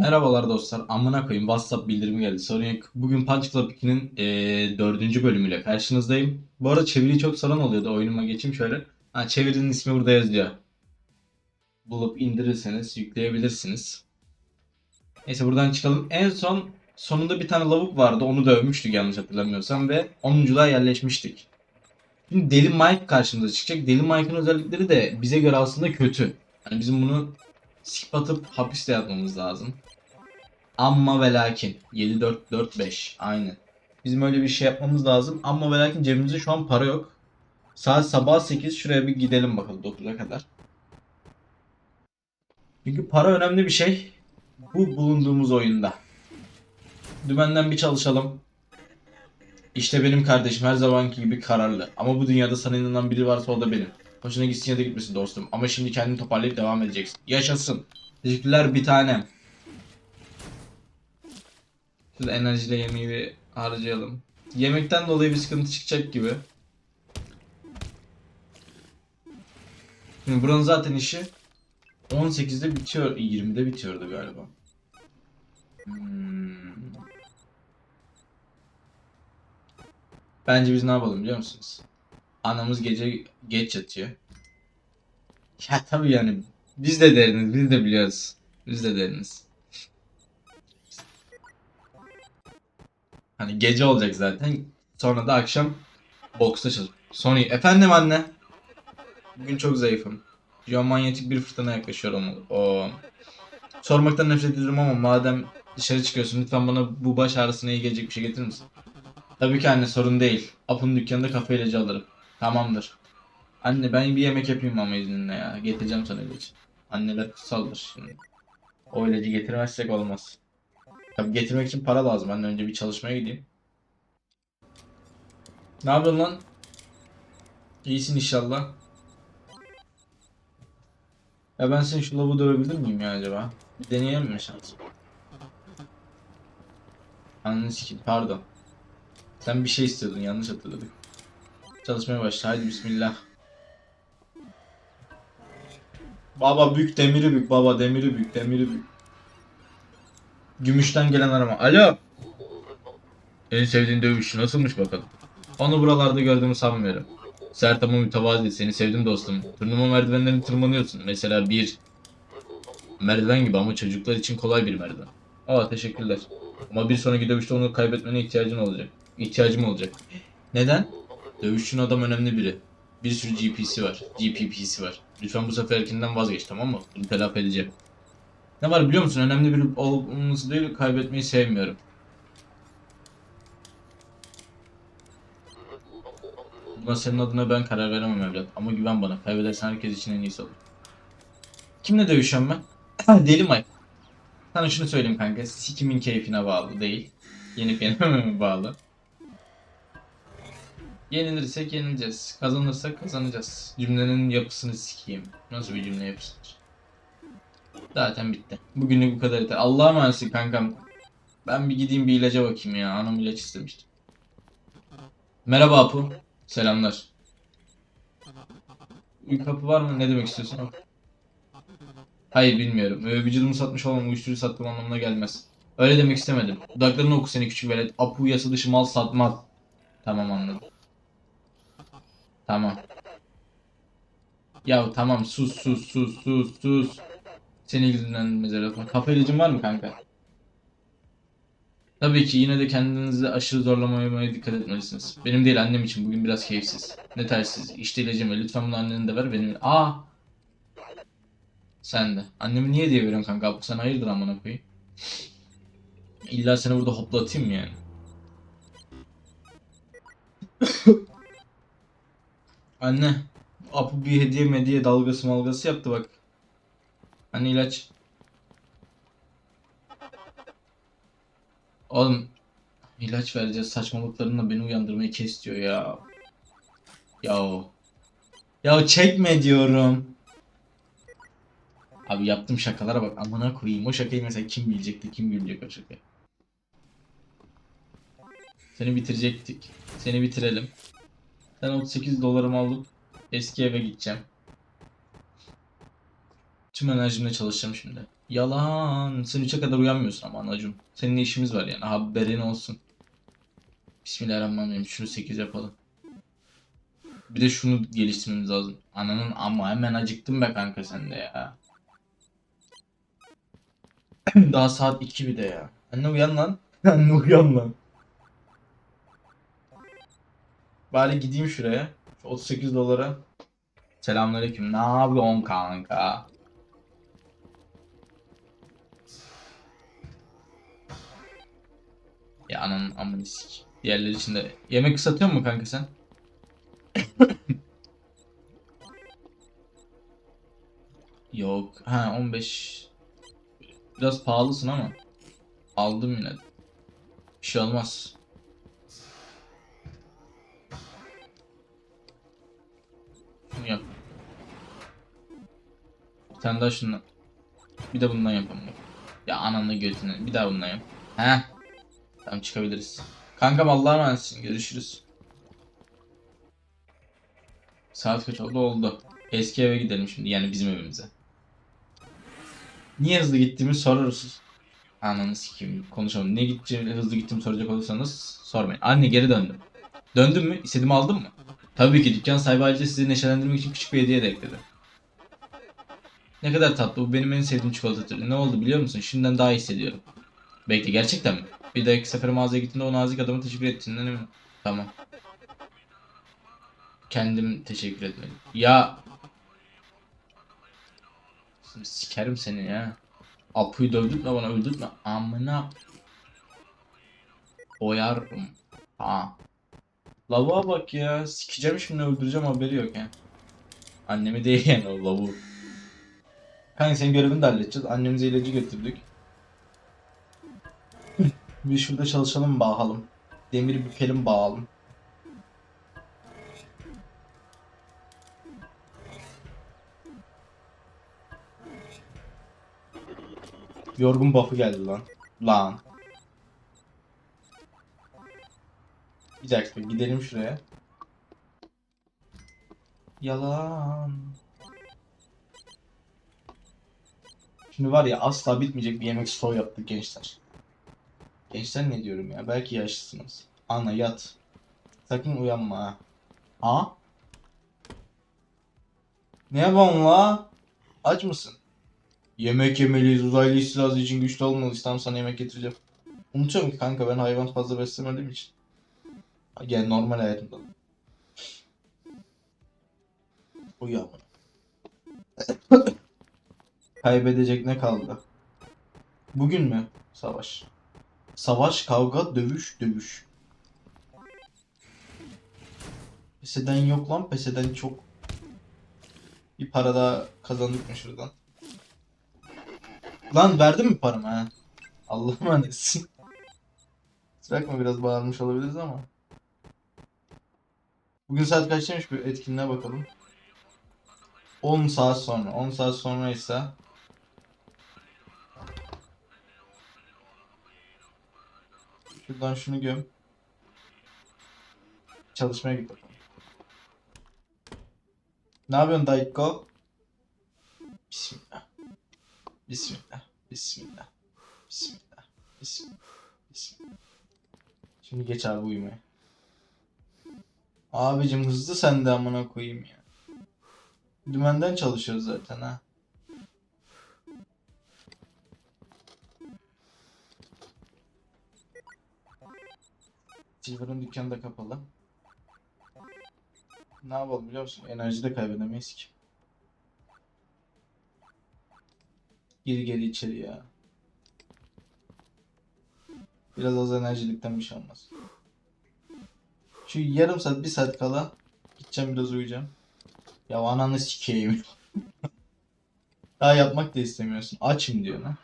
Merhabalar dostlar. Amına koyayım WhatsApp bildirimi geldi. Sorun yok. Bugün Punch Club 2'nin eee dördüncü bölümüyle karşınızdayım. Bu arada çeviri çok saran oluyordu. Oyunuma geçeyim şöyle. Ha, çevirinin ismi burada yazıyor. Bulup indirirseniz yükleyebilirsiniz. Neyse buradan çıkalım. En son sonunda bir tane lavuk vardı. Onu dövmüştük yanlış hatırlamıyorsam ve 10'unculuğa yerleşmiştik. Şimdi Deli Mike karşımıza çıkacak. Deli Mike'ın özellikleri de bize göre aslında kötü. Yani bizim bunu skip atıp hapiste yatmamız lazım. Amma ve lakin 7445 aynen. Bizim öyle bir şey yapmamız lazım. Amma ve lakin cebimizde şu an para yok. Saat sabah 8 şuraya bir gidelim bakalım 9'a kadar. Çünkü para önemli bir şey. Bu bulunduğumuz oyunda. Dümenden bir çalışalım. İşte benim kardeşim her zamanki gibi kararlı. Ama bu dünyada sana inanan biri varsa o da benim. Hoşuna gitsin ya da gitmesin dostum. Ama şimdi kendini toparlayıp devam edeceksin. Yaşasın. Teşekkürler bir tanem. Şurada enerjiyle yemeği bir harcayalım. Yemekten dolayı bir sıkıntı çıkacak gibi. Şimdi buranın zaten işi 18'de bitiyor. 20'de bitiyordu galiba. Hmm. Bence biz ne yapalım biliyor musunuz? Anamız gece geç yatıyor. Ya tabii yani biz de deriniz, biz de biliyoruz. Biz de deriniz. Hani gece olacak zaten. Sonra da akşam boksta çalış. Sony. Efendim anne. Bugün çok zayıfım. Geomanyetik bir fırtına yaklaşıyor olmalı. O. Sormaktan nefret ediyorum ama madem dışarı çıkıyorsun lütfen bana bu baş ağrısına iyi gelecek bir şey getirir misin? Tabii ki anne sorun değil. Apu'nun dükkanında kafe ilacı alırım. Tamamdır. Anne ben bir yemek yapayım ama izninle ya. Getireceğim sana ilacı. Anneler kutsaldır şimdi. O ilacı getirmezsek olmaz. Tabii getirmek için para lazım. Anne önce bir çalışmaya gideyim. Ne yapıyorsun lan? İyisin inşallah. Ya ben senin şu lavu dövebilir miyim ya acaba? Bir deneyelim mi şans? Ananı sikeyim pardon. Sen bir şey istiyordun yanlış hatırladık. Çalışmaya başla haydi bismillah. Baba bük demiri bük baba demiri bük demiri bük. Gümüşten gelen arama. Alo. En sevdiğin dövüşçü nasılmış bakalım. Onu buralarda gördüğümü sanmıyorum. Sert ama mütevazi. Seni sevdim dostum. Turnuva merdivenlerini tırmanıyorsun. Mesela bir merdiven gibi ama çocuklar için kolay bir merdiven. Aa teşekkürler. Ama bir sonraki dövüşte onu kaybetmene ihtiyacın olacak. İhtiyacım olacak. Neden? Dövüşçün adam önemli biri. Bir sürü GP'si var. GPP'si var. Lütfen bu seferkinden vazgeç tamam mı? Bunu telafi edeceğim. Ne var biliyor musun? Önemli bir olması değil, kaybetmeyi sevmiyorum. Buna senin adına ben karar veremem evlat. Ama güven bana. Kaybedersen herkes için en iyisi olur. Kimle dövüşüyorum ben? Deli Mike. Sana şunu söyleyeyim kanka. Sikimin keyfine bağlı değil. Yenip yenememe bağlı. Yenilirsek yenileceğiz. Kazanırsak kazanacağız. Cümlenin yapısını sikeyim. Nasıl bir cümle yapısıdır? Zaten bitti. Bugünlük bu kadar yeter. Allah'a emanetsin kankam. Ben bir gideyim bir ilaca bakayım ya. Anam ilaç istemişti. Merhaba Apu. Selamlar. Kapı var mı? Ne demek istiyorsun? Hayır bilmiyorum. Ee, vücudumu satmış olmam uyuşturucu sattığım anlamına gelmez. Öyle demek istemedim. Dudaklarını oku seni küçük velet. Apu yasa dışı mal satmaz. Tamam anladım. Tamam. Ya tamam sus sus sus sus sus. Seni ilgilendirmez herhalde. Kafa ilacın var mı kanka? Tabii ki yine de kendinizi aşırı zorlamamaya dikkat etmelisiniz. Benim değil annem için bugün biraz keyifsiz. Ne tersiz. İşte ilacım var. Lütfen bunu annene de ver benim. Aa. Sen de. Annemi niye diye veriyorsun kanka? Bu sen hayırdır amına koyayım. İlla seni burada hoplatayım mı yani? Anne. Apu bir hediye mediye dalgası malgası yaptı bak. Anne ilaç. Oğlum ilaç vereceğiz saçmalıklarınla beni uyandırmayı kes diyor ya. Ya Ya çekme diyorum. Abi yaptığım şakalara bak amına koyayım. O şakayı mesela kim bilecekti? Kim bilecek o şakayı? Seni bitirecektik. Seni bitirelim. Ben 38 dolarımı alıp eski eve gideceğim. Tüm enerjimle çalışacağım şimdi. Yalan. Sen 3'e kadar uyanmıyorsun ama anacığım. Senin işimiz var yani haberin olsun. Bismillahirrahmanirrahim. Şunu 8 yapalım. Bir de şunu geliştirmemiz lazım. Ananın ama hemen acıktım be kanka sen de ya. Daha saat 2 bir de ya. Anne uyan lan. Anne uyan lan. Bari gideyim şuraya. Şu 38 dolara. Selamünaleyküm. Ne yapıyorsun kanka? Ya ananın amını sik. Diğerleri için de. Yemek satıyor mu kanka sen? Yok. Ha 15. Biraz pahalısın ama. Aldım yine. Bir şey olmaz. Şunu yap. Bir tane daha şundan. Bir de bundan yapalım. Ya ananı götünü. Bir daha bundan yap. He. Tamam çıkabiliriz. Kankam Allah'a emanetsin. Görüşürüz. Saat kaç oldu? Oldu. Eski eve gidelim şimdi. Yani bizim evimize. Niye hızlı gittiğimi soruruz. Ananı sikeyim. Konuşalım. Niye gideceğimi, hızlı gittiğimi soracak olursanız sormayın. Anne geri döndüm. Döndün mü? İstediğimi aldın mı? Tabii ki dükkan sahibi ayrıca sizi neşelendirmek için küçük bir hediye de ekledi. Ne kadar tatlı. Bu benim en sevdiğim çikolata türü. Ne oldu biliyor musun? Şimdiden daha iyi hissediyorum. Bekle gerçekten mi? Bir dahaki sefer mağazaya gittiğinde o nazik adama teşekkür ettiğinden eminim. Tamam. Kendim teşekkür etmeliyim. Ya. Sikerim seni ya. Apu'yu dövdürtme bana öldürtme. Amına. Oyarım. Ha. Lavuğa bak ya. Sikeceğim şimdi öldüreceğim haberi yok ya. Annemi değil yani o lavuğu. Kanka senin görevini de halledeceğiz. Annemize ilacı götürdük. Bir şurada çalışalım bakalım. Demir bükelim bağalım. Yorgun buff'ı geldi lan. Lan. Bir dakika gidelim şuraya. Yalan. Şimdi var ya asla bitmeyecek bir yemek stoğu yaptık gençler. Gençler ne diyorum ya? Belki yaşlısınız. Ana yat. Sakın uyanma ha. Ha? Ne yapalım la? Aç mısın? Yemek yemeliyiz. Uzaylı istilası için güçlü olmalıyız. Tam sana yemek getireceğim. Unutuyorum ki kanka ben hayvan fazla beslemediğim için. Gel normal hayatımda. Uyan. Kaybedecek ne kaldı? Bugün mü? Savaş. Savaş, kavga, dövüş, dövüş. Pes eden yok lan. Pes eden çok. Bir para daha kazandık mı şuradan? Lan verdin mi paramı ha? Allah'ım emanetsin. Bırakma biraz bağırmış olabiliriz ama. Bugün saat kaçtaymış bir etkinliğe bakalım. 10 saat sonra. 10 saat sonraysa Şuradan şunu göm. Çalışmaya git bakalım. Ne yapıyorsun Dayko? Bismillah. Bismillah. Bismillah. Bismillah. Bismillah. Bismillah. Şimdi geç abi uyumaya. Abicim hızlı sen de amına koyayım ya. Dümenden çalışıyoruz zaten ha. Silver'ın dükkanı da kapalı. Ne yapalım biliyor musun? Enerji de kaybedemeyiz ki. Geri geri içeri ya. Biraz az enerjilikten bir şey olmaz. Şu yarım saat, bir saat kala gideceğim biraz uyuyacağım. Ya ananı sikeyim. Daha yapmak da istemiyorsun. Açım diyor lan.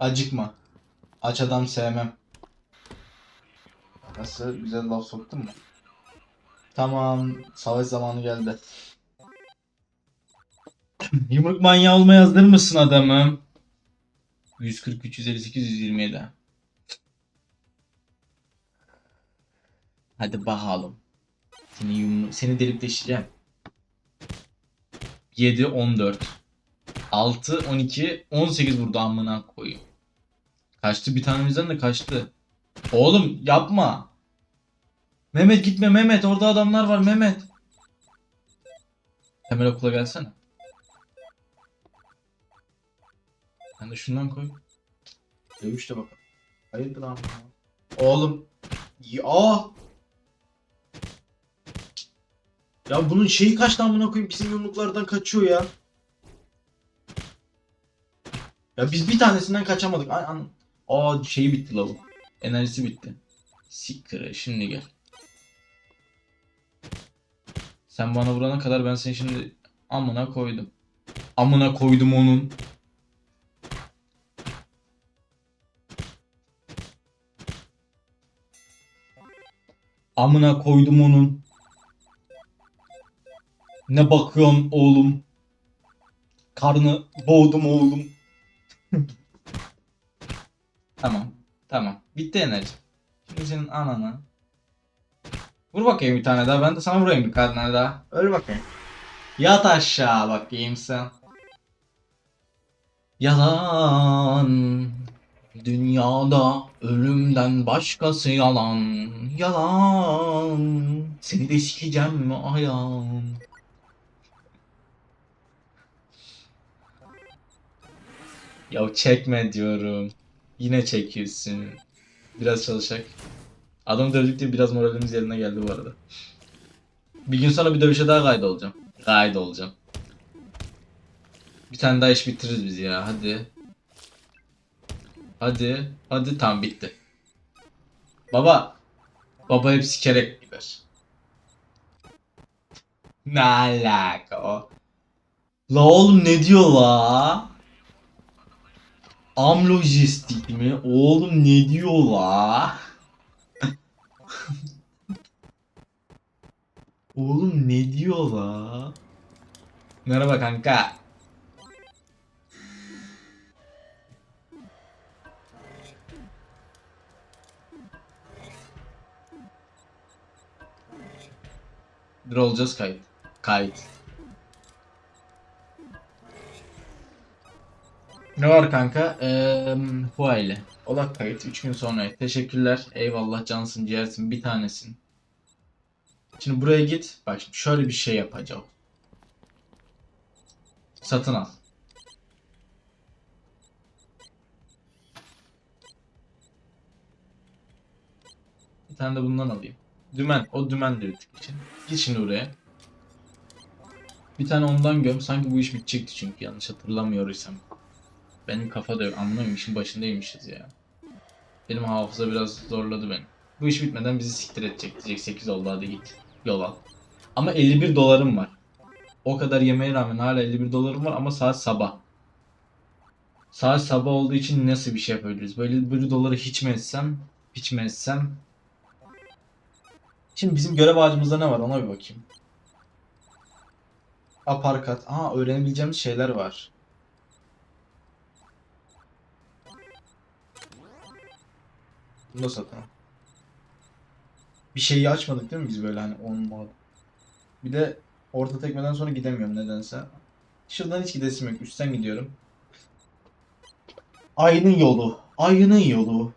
Acıkma. Aç adam sevmem. Nasıl? Güzel laf soktun mu? Tamam. Savaş zamanı geldi. Yumruk manyağı olmaya hazır mısın adamım? 140, 358, 127. Hadi bakalım. Seni, yumru seni delik deşeceğim. 7, 14. 6, 12, 18 vurdu amına koyayım. Kaçtı bir tanemizden de kaçtı. Oğlum yapma. Mehmet gitme Mehmet orada adamlar var Mehmet. Temel okula gelsene. Sen de şundan koy. Dövüş de bakalım. Hayırdır amına. Oğlum. Ya. Ya bunun şeyi kaç amına koyayım bizim yumruklardan kaçıyor ya. Ya biz bir tanesinden kaçamadık. Ay, an Aa şeyi bitti lavuk. Enerjisi bitti. Siktir şimdi gel. Sen bana vurana kadar ben seni şimdi amına koydum. Amına koydum onun. Amına koydum onun. Ne bakıyorsun oğlum? Karnı boğdum oğlum. tamam. Tamam. Bitti enerji. Şimdi senin anana. Vur bakayım bir tane daha. Ben de sana vurayım bir tane daha. Öl bakayım. Yat aşağı bakayım sen. Yalan. Dünyada ölümden başkası yalan. Yalan. Seni de sikeceğim mi ayağım? Ya çekme diyorum. Yine çekiyorsun. Biraz çalışak. Adam dövdükçe biraz moralimiz yerine geldi bu arada. Bir gün sonra bir dövüşe daha kaydı olacağım. Kaydı olacağım. Bir tane daha iş bitiririz biz ya hadi. Hadi. Hadi tam bitti. Baba. Baba hep sikerek gider. Ne alaka o? La oğlum ne diyor la? Amlojistik mi? Oğlum ne diyor la? Oğlum ne diyor la? Merhaba kanka. Dur olacağız kayıt. Kayıt. Ne var kanka? Aile. Olak kayıt 3 gün sonra. Teşekkürler. Eyvallah cansın ciğersin bir tanesin. Şimdi buraya git. Bak şimdi şöyle bir şey yapacağım. Satın al. Bir tane de bundan alayım. Dümen. O dümen ürettik için. Git şimdi oraya. Bir tane ondan göm. Sanki bu iş bitecekti çünkü yanlış hatırlamıyorsam. Benim kafa da yok. Amına işin başındaymışız ya. Benim hafıza biraz zorladı beni. Bu iş bitmeden bizi siktir edecek. Diyecek 8 oldu hadi git. Yol al. Ama 51 dolarım var. O kadar yemeğe rağmen hala 51 dolarım var ama saat sabah. Saat sabah olduğu için nasıl bir şey yapabiliriz? Böyle 1 doları hiç mi etsem? Hiç mi etsem? Şimdi bizim görev ağacımızda ne var ona bir bakayım. Aparkat. Aha öğrenebileceğimiz şeyler var. Bunu da satalım. Bir şeyi açmadık değil mi biz böyle hani on Bir de orta tekmeden sonra gidemiyorum nedense. Şuradan hiç gidesim yok. Üstten gidiyorum. Ayının yolu. Ayının yolu.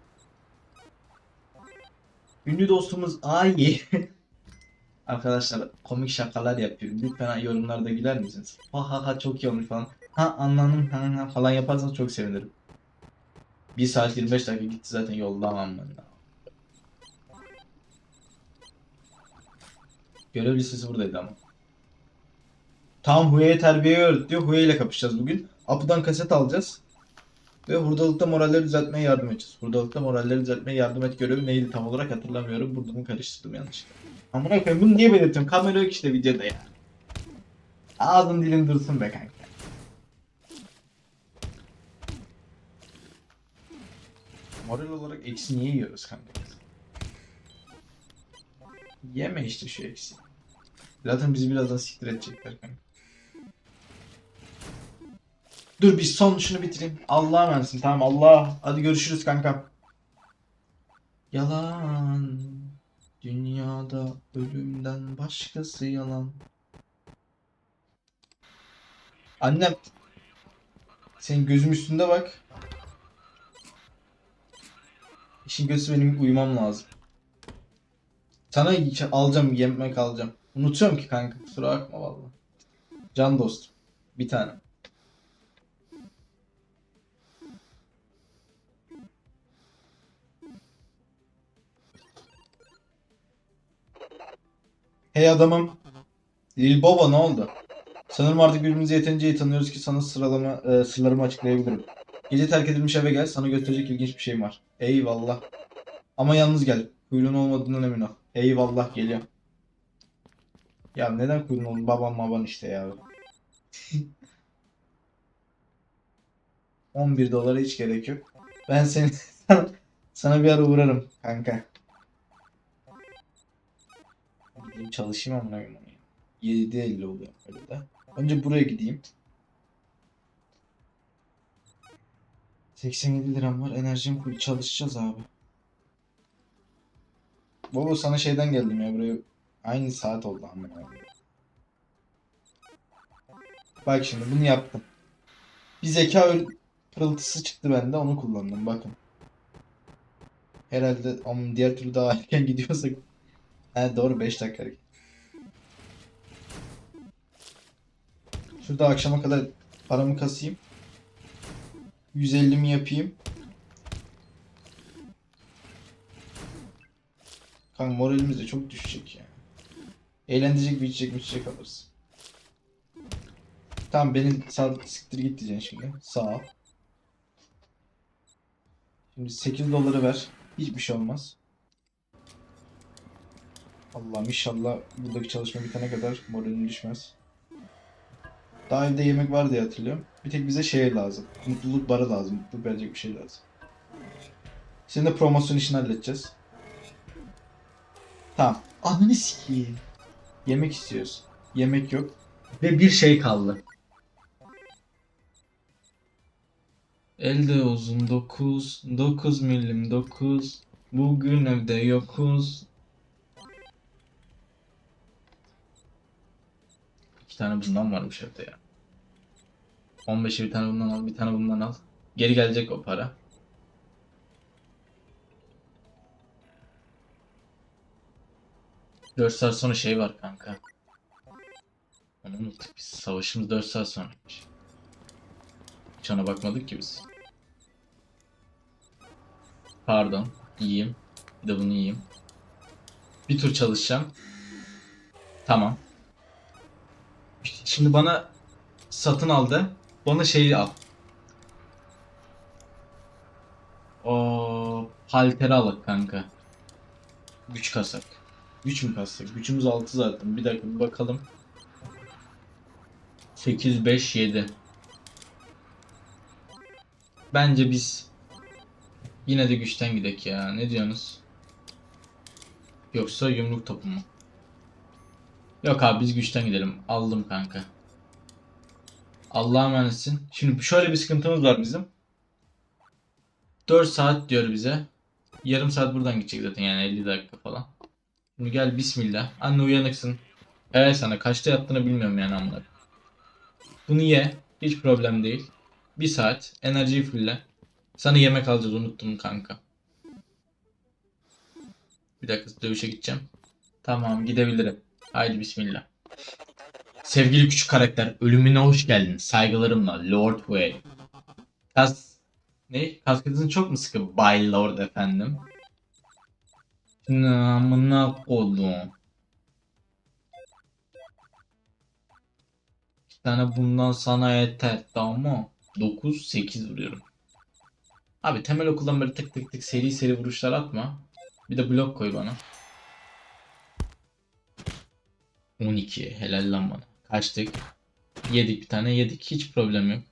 Ünlü dostumuz Ay. Arkadaşlar komik şakalar yapıyorum. Lütfen yorumlarda güler misiniz? Ha ha ha çok iyi olmuş falan. Ha anladım ha ha falan yaparsanız çok sevinirim. 1 saat 25 dakika gitti zaten yolda aman ben. Görev listesi buradaydı ama. Tam Huye'ye terbiyeyi öğret diyor. Huye ile kapışacağız bugün. Apu'dan kaset alacağız. Ve hurdalıkta moralleri düzeltmeye yardım edeceğiz. Hurdalıkta moralleri düzeltmeye yardım et görevi neydi tam olarak hatırlamıyorum. Buradan karıştırdım yanlışlıkla. Amına koyayım bunu niye belirtiyorum? Kamera yok işte videoda ya. Ağzın dilin dursun be kanka. Moral olarak eksi niye yiyoruz kanka? Yeme işte şu eksi. Zaten bizi birazdan siktir edecekler kanka. Dur bir son şunu bitireyim. Allah'a emanetsin tamam Allah. Hadi görüşürüz kanka. Yalan. Dünyada ölümden başkası yalan. Annem Senin gözüm üstünde bak. İşin kötüsü benim uyumam lazım. Sana alacağım, yemek alacağım. Unutuyorum ki kanka, kusura bakma vallahi. Can dostum. Bir tane. Hey adamım. Lil Baba ne oldu? Sanırım artık birbirimizi yeterince iyi tanıyoruz ki sana sıralama e, sırlarımı açıklayabilirim. Gece terk edilmiş eve gel. Sana gösterecek ilginç bir şeyim var. Eyvallah. Ama yalnız gel. Kuyruğun olmadığından emin ol. Eyvallah geliyorum. Ya neden kuyruğun oldu? Babam baban işte ya. 11 dolara hiç gerek yok. Ben seni sana bir ara uğrarım kanka. Gideyim çalışayım amına koyayım. 7.50 oluyor öyle de. Önce buraya gideyim. 87 liram var. Enerjim full. Çalışacağız abi. Baba sana şeyden geldim ya buraya. Aynı saat oldu koyayım. Bak şimdi bunu yaptım. Bir zeka pırıltısı çıktı bende onu kullandım bakın. Herhalde ama diğer türlü daha erken gidiyorsak. He doğru 5 dakika erken. Şurada akşama kadar paramı kasayım. 150'mi yapayım. Kanka moralimiz de çok düşecek ya. Eğlendirecek bir içecek bir içecek alırız. Tamam beni sağ siktir git diyeceksin şimdi. Sağ ol. Şimdi 8 doları ver. Hiçbir şey olmaz. Allah'ım inşallah buradaki çalışma bitene kadar moralim düşmez. Daha evde yemek var diye hatırlıyorum. Bir tek bize şey lazım. Mutluluk barı lazım. Mutluluk verecek bir şey lazım. Senin de promosyon işini halledeceğiz. Tamam. Ananı sikeyim. Yemek istiyoruz. Yemek yok. Ve bir şey kaldı. Elde uzun 9, 9 milim 9. Bugün evde yokuz. İki tane bundan varmış evde ya. 15'e bir tane bundan al, bir tane bundan al. Geri gelecek o para. Dört saat sonra şey var kanka. Onu unuttuk biz. Savaşımız 4 saat sonraymış. Hiç ona bakmadık ki biz. Pardon. Yiyeyim. Bir de bunu yiyeyim. Bir tur çalışacağım. Tamam. Şimdi bana satın aldı. Bana şeyi al. O halteri al kanka. Güç kasak. Güç mü kassak? Gücümüz 6 zaten. Bir dakika bir bakalım. 8 5 7. Bence biz yine de güçten gidek ya. Ne diyorsunuz? Yoksa yumruk topu mu? Yok abi biz güçten gidelim. Aldım kanka. Allah'a emanetsin. Şimdi şöyle bir sıkıntımız var bizim. 4 saat diyor bize. Yarım saat buradan gidecek zaten yani 50 dakika falan. Şimdi gel bismillah. Anne uyanıksın. Evet sana kaçta yattığını bilmiyorum yani amına. Bunu ye. Hiç problem değil. Bir saat. Enerjiyi fulle. Sana yemek alacağız unuttum kanka. Bir dakika dövüşe gideceğim. Tamam gidebilirim. Haydi bismillah. Sevgili küçük karakter, ölümüne hoş geldin. Saygılarımla Lord Way. Kas... Ne? Kasketiniz çok mu sıkı Bay Lord efendim? Namına koydum. Bir tane bundan sana yeter tamam mı? 9 8 vuruyorum. Abi temel okuldan böyle tık tık tık seri seri vuruşlar atma. Bir de blok koy bana. 12 helal lan bana. Kaçtık. Yedik bir tane yedik hiç problem yok.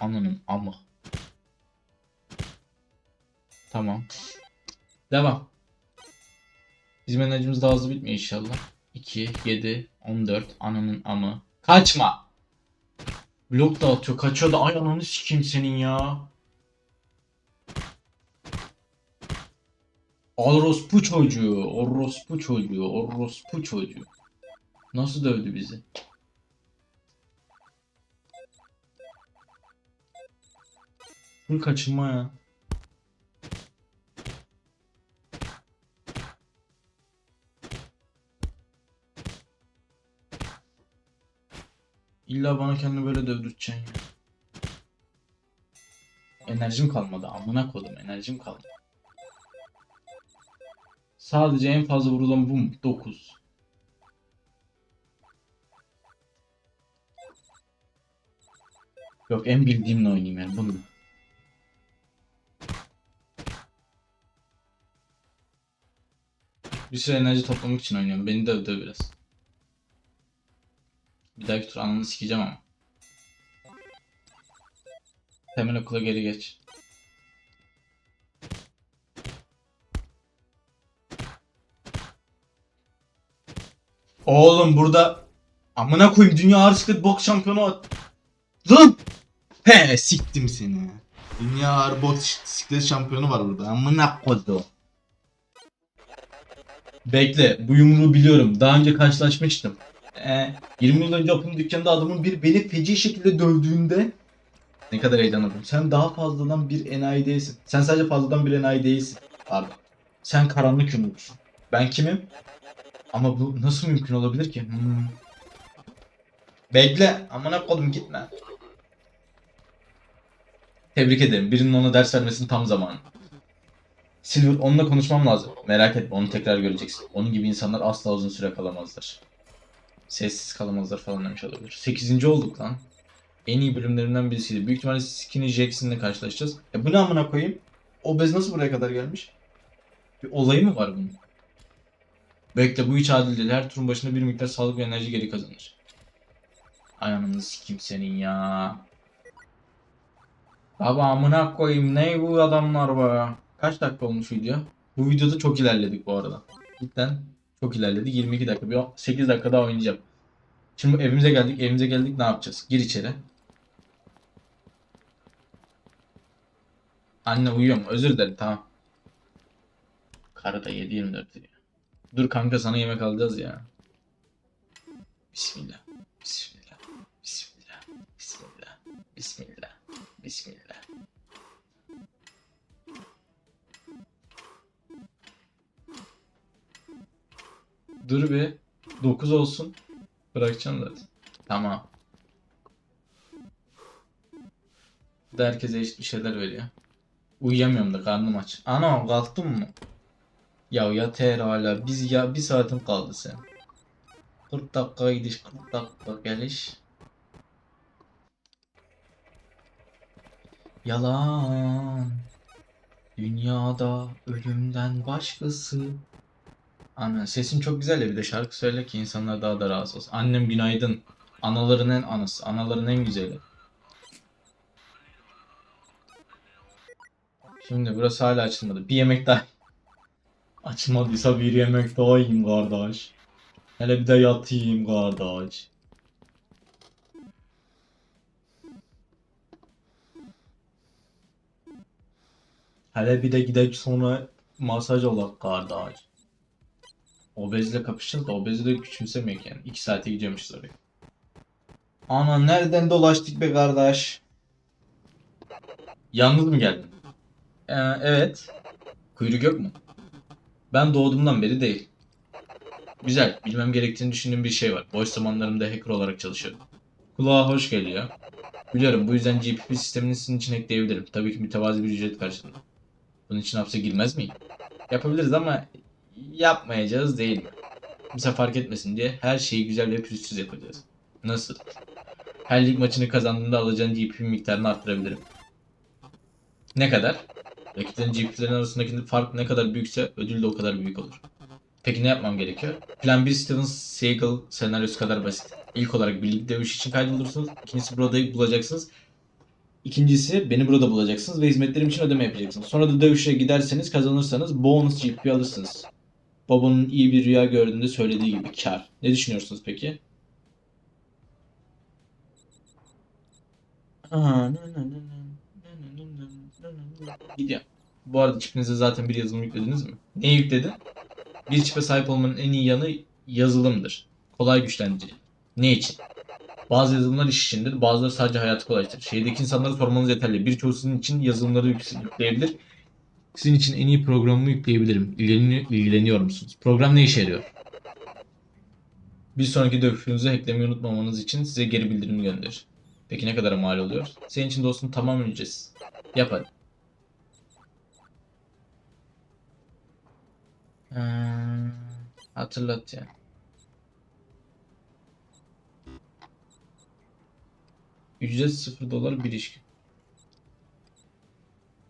Ananın ama. Tamam. Devam. Bizim enerjimiz daha hızlı bitmiyor inşallah. 2, 7, 14. Ananın amı. Kaçma. Blok dağıtıyor. Kaçıyor da ay ananı sikeyim senin ya. Orospu çocuğu, orospu çocuğu, orospu çocuğu. Nasıl dövdü bizi? Dur kaçınma ya. İlla bana kendini böyle dövdüreceksin ya. Enerjim kalmadı. Amına kodum enerjim kalmadı. Sadece en fazla vurulan bu mu? 9. Yok en bildiğimle oynayayım yani bunu. Bir süre enerji toplamak için oynuyorum. Beni döv döv biraz. Bir dahaki tur ananı sikeceğim ama. Hemen okula geri geç. Oğlum burada amına koyayım dünya ağır siklet boks şampiyonu. Lan! He siktim seni. Dünya ağır boks siklet şampiyonu var burada. Amına koydu. Bekle bu yumruğu biliyorum. Daha önce karşılaşmıştım. Ee, 20 yıl önce Apın dükkanında adamın bir beni feci şekilde dövdüğünde ne kadar heyecanladım. Sen daha fazladan bir enayi değilsin. Sen sadece fazladan bir enayi değilsin. Pardon. Sen karanlık yumruksun. Ben kimim? Ama bu nasıl mümkün olabilir ki? Hmm. Bekle. Amına koydum gitme. Tebrik ederim. Birinin ona ders vermesinin tam zamanı. Silver onunla konuşmam lazım. Merak etme onu tekrar göreceksin. Onun gibi insanlar asla uzun süre kalamazlar. Sessiz kalamazlar falan demiş olabilir. 8. olduk lan. En iyi bölümlerinden birisiydi. Büyük ihtimalle Skinny Jackson'la karşılaşacağız. E bu ne amına koyayım? O bez nasıl buraya kadar gelmiş? Bir olayı mı var bunun? Bekle bu hiç adil değil. Her turun başında bir miktar sağlık ve enerji geri kazanır. Ananı sikeyim senin ya. Baba amına koyayım ne bu adamlar be. Kaç dakika olmuş video? Bu videoda çok ilerledik bu arada. Cidden çok ilerledik. 22 dakika. Bir 8 dakika daha oynayacağım. Şimdi evimize geldik. Evimize geldik ne yapacağız? Gir içeri. Anne uyuyor mu? Özür dilerim tamam. Karı da 7-24 diyor. Dur kanka sana yemek alacağız ya. Bismillah. Bismillah. Bismillah. Bismillah. Bismillah. Bismillah. Dur bir. 9 olsun. Bırakacağım zaten. Tamam. Herkese eşit bir şeyler veriyor. Uyuyamıyorum da karnım aç. Ana kalktın mı? Ya yeter hala. Biz ya bir saatin kaldı sen. 40 dakika gidiş 40 dakika geliş. Yalan. Dünyada ölümden başkası. Ana sesin çok güzel ya bir de şarkı söyle ki insanlar daha da rahatsız olsun. Annem günaydın. Anaların en anası. Anaların en güzeli. Şimdi burası hala açılmadı. Bir yemek daha. Açılmadıysa bir yemek daha yiyeyim kardeş. Hele bir de yatayım kardeş. Hele bir de gidelim sonra masaj olak kardeş. Obezle kapışacağız da obezi de küçümsemek yani. 2 saate gidiyormuşuz oraya. Ana nereden dolaştık be kardeş? Yalnız mı geldin? Ee, evet. Kuyruk yok mu? Ben doğduğumdan beri değil. Güzel. Bilmem gerektiğini düşündüğüm bir şey var. Boş zamanlarımda hacker olarak çalışıyorum. Kulağa hoş geliyor. Biliyorum bu yüzden GPP sistemini sizin için ekleyebilirim. Tabii ki mütevazi bir ücret karşılığında. Bunun için hapse girmez miyim? Yapabiliriz ama yapmayacağız değil mi? Bize fark etmesin diye her şeyi güzel ve pürüzsüz yapacağız. Nasıl? Her lig maçını kazandığında alacağın GP miktarını arttırabilirim. Ne kadar? Rakiplerin GP'lerin arasındaki fark ne kadar büyükse ödül de o kadar büyük olur. Peki ne yapmam gerekiyor? Plan 1 Steven Seagal senaryosu kadar basit. İlk olarak birlik dövüş için kaydolursunuz. İkincisi Broda'yı bulacaksınız. İkincisi beni burada bulacaksınız ve hizmetlerim için ödeme yapacaksınız. Sonra da dövüşe giderseniz kazanırsanız bonus GP alırsınız. Babanın iyi bir rüya gördüğünde söylediği gibi kar. Ne düşünüyorsunuz peki? Gidiyor. Bu arada çipinize zaten bir yazılım yüklediniz mi? Ne yükledi? Bir çipe sahip olmanın en iyi yanı yazılımdır. Kolay güçlendirici. Ne için? Bazı yazılımlar iş içindir, bazıları sadece hayatı kolaylaştırır. Şehirdeki insanlara sormanız yeterli. Birçoğu sizin için yazılımları yük- yükleyebilir. Sizin için en iyi programımı yükleyebilirim. İlgileni- ilgileniyor musunuz? Program ne işe yarıyor? Bir sonraki dökümünüzü hacklemeyi unutmamanız için size geri bildirim gönderir. Peki ne kadar mal oluyor? Senin için dostum tamamen ücretsiz. Yap hadi. Hmm, hatırlat ya. Ücret 0 dolar bir iş. günü.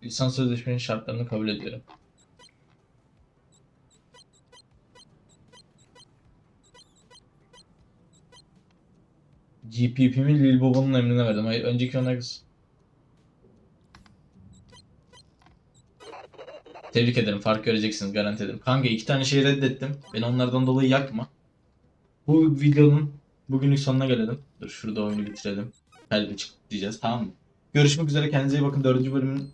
Lisans sözleşmenin şartlarını kabul ediyorum. GPP'mi Lil Boba'nın emrine verdim. Hayır, önceki ona Tebrik ederim. Fark göreceksiniz garanti ederim. Kanka iki tane şey reddettim. Beni onlardan dolayı yakma. Bu videonun bugünlük sonuna gelelim. Dur şurada oyunu bitirelim. Kalbi çık diyeceğiz tamam mı? Görüşmek üzere. Kendinize iyi bakın. Dördüncü bölümün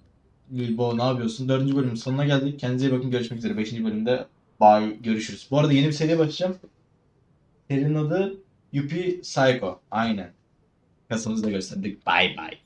Bilbo ne yapıyorsun? Dördüncü bölümün sonuna geldik. Kendinize iyi bakın. Görüşmek üzere. Beşinci bölümde bye. Görüşürüz. Bu arada yeni bir seriye başlayacağım. Serinin adı Yuppie Psycho. Aynen. Kasımızda gösterdik. Bye bye.